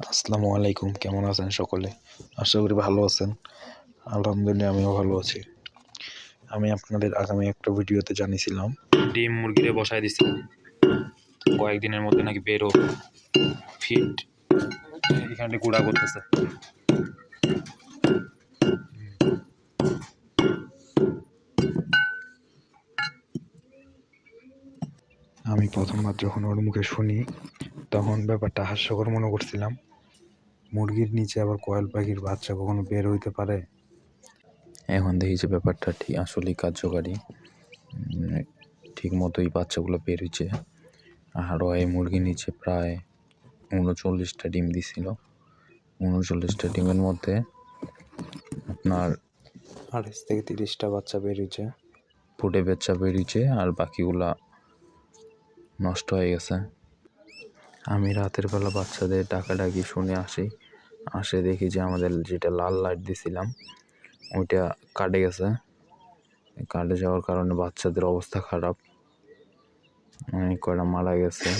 আসসালামু আলাইকুম কেমন আছেন সকলে? আশা করি ভালো আছেন। আলহামদুলিল্লাহ আমিও ভালো আছি। আমি আপনাদের আগামী একটা ভিডিওতে জানিয়েছিলাম। ডিম মুরগিরে বসাই দিছি। কয়েকদিনের মধ্যে নাকি বেরো। ফিট। এখানে গুঁড়া করতেছে। আমি প্রথমবার যখন ওর মুখে শুনি তখন ব্যাপারটা হাস্যকর মনে করছিলাম। মুরগির নিচে আবার কয়েল পাখির বাচ্চা কখনো বের হইতে পারে? এখন দেখি যে ব্যাপারটা ঠিক আসলেই কার্যকারী। ঠিক মতোই বাচ্চাগুলো বের হয়েছে আরও এই মুরগির নিচে প্রায় উনচল্লিশটা ডিম দিছিল। উনচল্লিশটা ডিমের মধ্যে আপনার আঠাশ থেকে তিরিশটা বাচ্চা বেরিয়েছে ফুটে বাচ্চা বেরিয়েছে আর বাকিগুলা নষ্ট হয়ে গেছে। আমি রাতের বেলা বাচ্চাদের ডাকাডাকি শুনে আসি। আসে দেখি যে আমাদের যেটা লাল লাইট দিছিলাম, ওইটা কাটে গেছে। কাটে যাওয়ার কারণে বাচ্চাদের অবস্থা খারাপ। অনেক কয়টা মারা গেছে।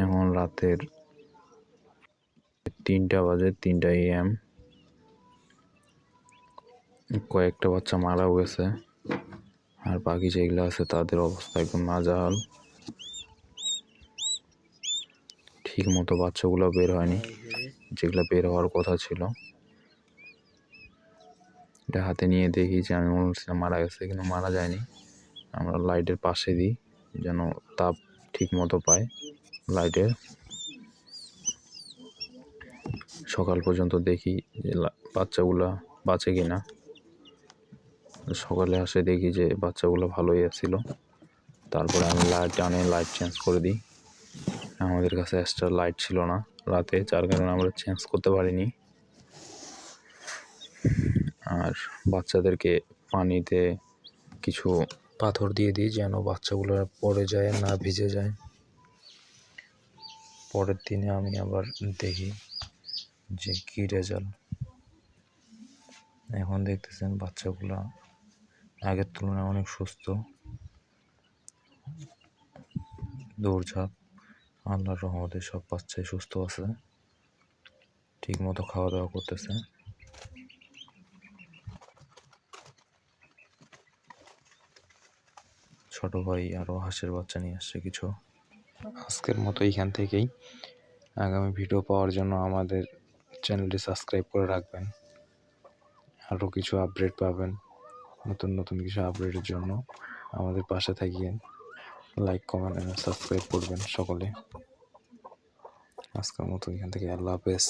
এখন রাতের তিনটা বাজে, তিনটা এম কয়েকটা বাচ্চা মারাও গেছে। আর বাকি যেগুলো আছে তাদের অবস্থা একদম নাজাহাল। ঠিক মতো বাচ্চাগুলো বের হয়নি, যেগুলো বের হওয়ার কথা ছিল। এটা হাতে নিয়ে দেখি যে আমি মনে হচ্ছিল মারা গেছে, কিন্তু মারা যায়নি। আমরা লাইটের পাশে দিই, যেন তাপ ঠিক মতো পায় লাইটের। সকাল পর্যন্ত দেখি যে বাচ্চাগুলা বাঁচে কিনা। সকালে আসে দেখি যে বাচ্চাগুলো ভালোই ছিল তারপরে আমি লাইট টানে, লাইট চেঞ্জ করে দিই। আমাদের কাছে এক্সট্রা লাইট ছিল না রাতে, যার কারণে আমরা চেঞ্জ করতে পারিনি। আর বাচ্চাদেরকে পানিতে কিছু পাথর দিয়ে দিই যেন বাচ্চাগুলো পড়ে যায়, না ভিজে যায়। পরের দিনে আমি আবার দেখি যে কী রেজাল্ট এখন দেখতেছেন বাচ্চাগুলো আগের তুলনায় অনেক সুস্থ। দৌড়ঝাঁপ। আল্লাহর রহমতে সব বাচ্চাই সুস্থ আছে। ঠিক মতো খাওয়া দাওয়া করতেছে। ছোট ভাই আরও হাঁসের বাচ্চা নিয়ে আসছে কিছু। আজকের মতো এইখান থেকেই। আগামী ভিডিও পাওয়ার জন্য আমাদের চ্যানেলটি সাবস্ক্রাইব করে রাখবেন। আরও কিছু আপডেট পাবেন। নতুন নতুন কিছু আপডেটের জন্য আমাদের পাশে থাকিয়ে লাইক কমেন্ট এবং সাবস্ক্রাইব করবেন সকলে। আজকের মতো এখান থেকে আল্লাহ হাফেজ।